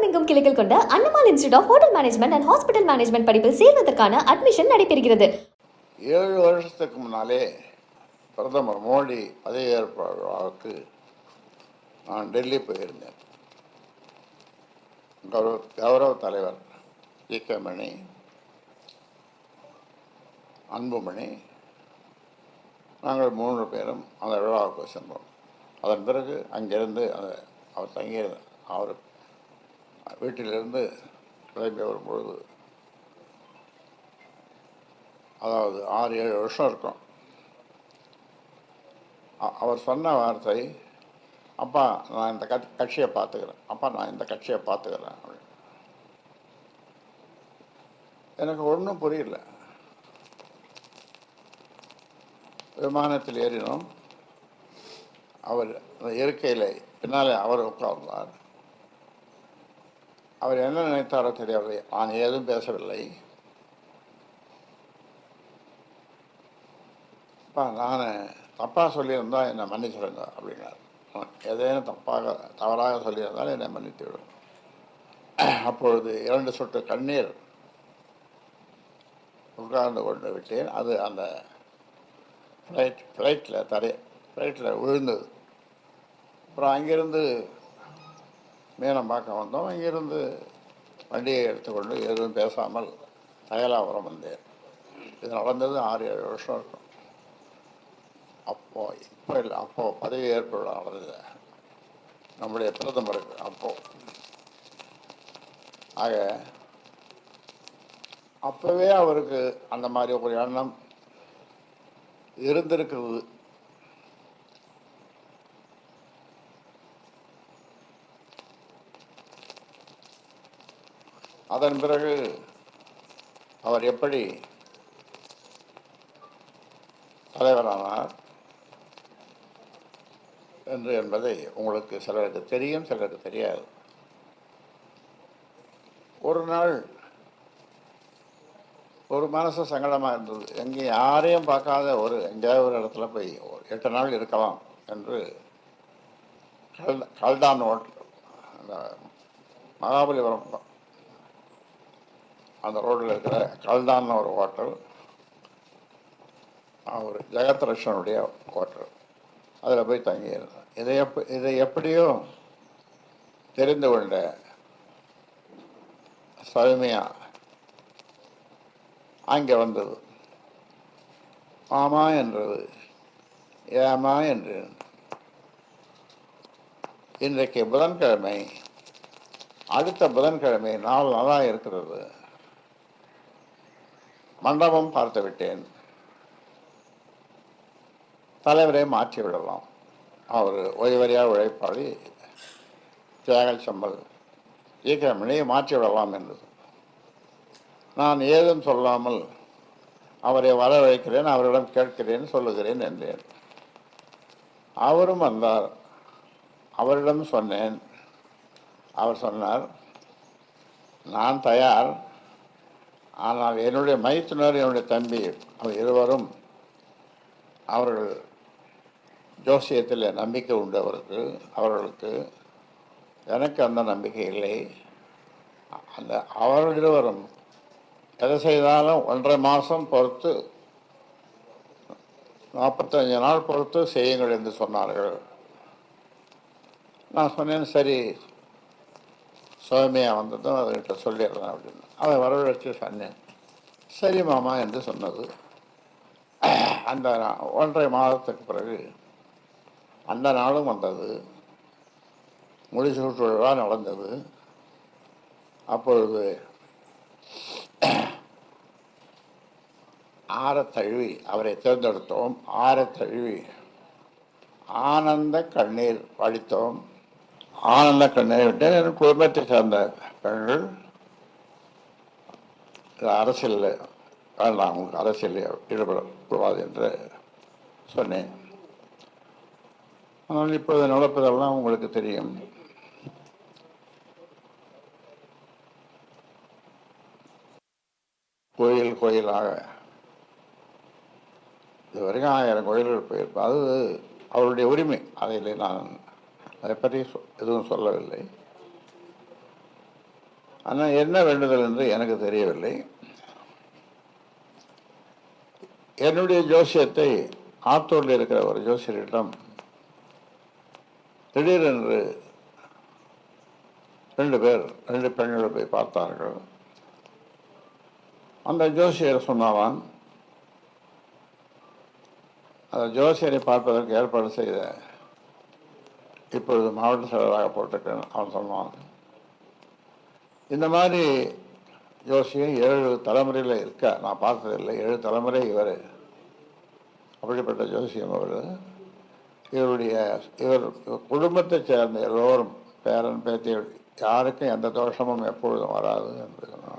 உலகமெங்கும் கிளைகள் கொண்ட அன்னமால் institute of hotel management and hospital management படிப்பில் சேர்வதற்கான அட்மிஷன் நடைபெறுகிறது. ஏழு வருஷத்துக்கு முன்னாலே பிரதமர் மோடி பதவியேற்பு விழாவுக்கு நான் டெல்லி போயிருந்தேன். கௌரவ கௌரவ தலைவர் இ கே. மணி அன்புமணி நாங்கள் மூன்று பேரும் அந்த விழாவுக்கு சென்றோம். அதன் பிறகு அங்கிருந்து அந்த அவர் தங்கியிருந்த அவர் வீட்டிலிருந்து கிளம்பி வரும்பொழுது அதாவது ஆறு ஏழு வருஷம் இருக்கும். அவர் சொன்ன வார்த்தை அப்பா நான் இந்த கட்சி கட்சியை பார்த்துக்கிறேன். அப்பா நான் இந்த கட்சியை பார்த்துக்கிறேன். அப்படின்னு. எனக்கு ஒன்றும் புரியல. விமானத்தில் ஏறினோம். அவர் அந்த இருக்கையில் பின்னாலே அவர் உட்கார்ந்தார். அவர் என்ன நினைத்தாரோ தெரியவில்லை. நான் ஏதும் பேசவில்லை. அப்பா நான் தப்பாக சொல்லியிருந்தா என்னை மன்னிச்சிடுங்க அப்படின்னார். ஏதேனும் தப்பாக தவறாக சொல்லியிருந்தால் என்னை மன்னித்து விடும் அப்பொழுது இரண்டு சொட்டு கண்ணீர் உட்கார்ந்து கொண்டு விட்டேன். அது அந்த ஃப்ளைட் ஃப்ளைட்டில் தரை ஃப்ளைட்டில் விழுந்தது. அப்புறம் அங்கிருந்து மீனை பார்க்க வந்தோம். இங்கிருந்து வண்டியை எடுத்துக்கொண்டு எதுவும் பேசாமல் தயலாபுரம் வந்தேன். இது நடந்தது ஆறு ஏழு வருஷம் இருக்கும். அப்போ இப்போ இல்லை. அப்போது பதவி ஏற்பு நடந்தது நம்முடைய பிரதமருக்கு அப்போது ஆக அப்போவே அவருக்கு அந்த மாதிரி ஒரு எண்ணம் இருந்திருக்குது அதன் பிறகு அவர் எப்படி தலைவரானார் என்று என்பதை உங்களுக்கு சிலருக்கு தெரியும் சிலருக்கு தெரியாது. ஒரு நாள் ஒரு மனசு சங்கடமாக இருந்தது. எங்கே யாரையும் பார்க்காத ஒரு எங்கேயாவது ஒரு இடத்துல போய் ஒரு எட்டு நாள் இருக்கலாம் என்று கல் கல்டான் ஹோட்டல் அந்த மகாபலிபுரம் அந்த ரோட்டில் இருக்கிற கல்தான் ஒரு ஹோட்டல் அவர் ஜெகத்ரட்சனுடைய ஹோட்டல். அதில் போய் தங்கியிருந்தேன். இதை எப்ப இதை எப்படியோ தெரிந்து கொண்ட சௌமியா அங்கே வந்தது. மாமா என்றது ஏமா என்று. இன்றைக்கு புதன்கிழமை அடுத்த புதன்கிழமை நாள் நல்லா இருக்கிறது. மண்டபம் பார்த்து விட்டேன். தலைவரை மாற்றி விடலாம். அவர் ஓய்வறியா உழைப்பாளி. தியாகல் சம்பல். ஈக்கிரமணியை மாற்றி விடலாம் என்றது நான் ஏதும் சொல்லாமல் அவரை வரவழைக்கிறேன் அவரிடம் கேட்கிறேன் சொல்லுகிறேன் என்றேன். அவரும் வந்தார். அவரிடம் சொன்னேன். அவர் சொன்னார் நான் தயார். ஆனால் என்னுடைய மைத்துனர் என்னுடைய தம்பி அவர் இருவரும் அவர்கள் ஜோசியத்தில் நம்பிக்கை உண்டவருக்கு அவர்களுக்கு எனக்கு அந்த நம்பிக்கை இல்லை. அந்த அவர்கள் இருவரும் எதை செய்தாலும் ஒன்றரை மாதம் பொறுத்து நாற்பத்தஞ்சு நாள் பொறுத்து செய்யுங்கள் என்று சொன்னார்கள். நான் சொன்னேன் சரி சோமையாக வந்ததும் அவர்கிட்ட சொல்லிடுறேன் அப்படின்னு. அவன் வரவழைச்சு சொன்னேன். சரி மாமா என்று சொன்னது. அந்த நா- ஒன்றரை மாதத்துக்கு பிறகு அந்த நாளும் வந்தது. முடிசூட்டு விழா நடந்தது. அப்பொழுது ஆரத்தழுவி அவரை தேர்ந்தெடுத்தோம். ஆரத்தழுவி ஆனந்த கண்ணீர் வடித்தோம் ஆனந்த கண்ணை விட்டேன் எனக்கு குடும்பத்தை சேர்ந்த பெண்கள் அரசியலில் வேண்டாம் உங்களுக்கு அரசியலில் ஈடுபடக்கூடாது என்று சொன்னேன். ஆனால் இப்போது நடப்பதெல்லாம் உங்களுக்கு தெரியும். கோயில் கோயிலாக இதுவரைக்கும் ஆயிரம் கோயில்கள் போயிருப்பேன். அது அவருடைய உரிமை. அதில் நான் அதை பற்றி சொ- எதுவும் சொல்லவில்லை. ஆனால் என்ன வேண்டுதல் என்று எனக்கு தெரியவில்லை. என்னுடைய ஜோசியத்தை ஆத்தூரில் இருக்கிற ஒரு ஜோசியரிடம் திடீரென்று ரெண்டு பேர் ரெண்டு பெண்களை போய் பார்த்தார்கள். அந்த ஜோசியர் சொன்னாவான் அந்த ஜோசியரை பார்ப்பதற்கு ஏற்பாடு செய்த இப்பொழுது மாவட்ட செயலராக போட்டிருக்கேன் அவன் சொன்னான் இந்த மாதிரி ஜோசியம் ஏழு தலைமுறையில் இருக்க நான் பார்த்ததில்லை ஏழு தலைமுறை இவர். அப்படிப்பட்ட ஜோசியம் அவர். இவருடைய இவர் குடும்பத்தைச் சேர்ந்த எல்லோரும் பேரன் பேத்தி யாருக்கும் எந்த தோஷமும் எப்பொழுதும் வராது என்று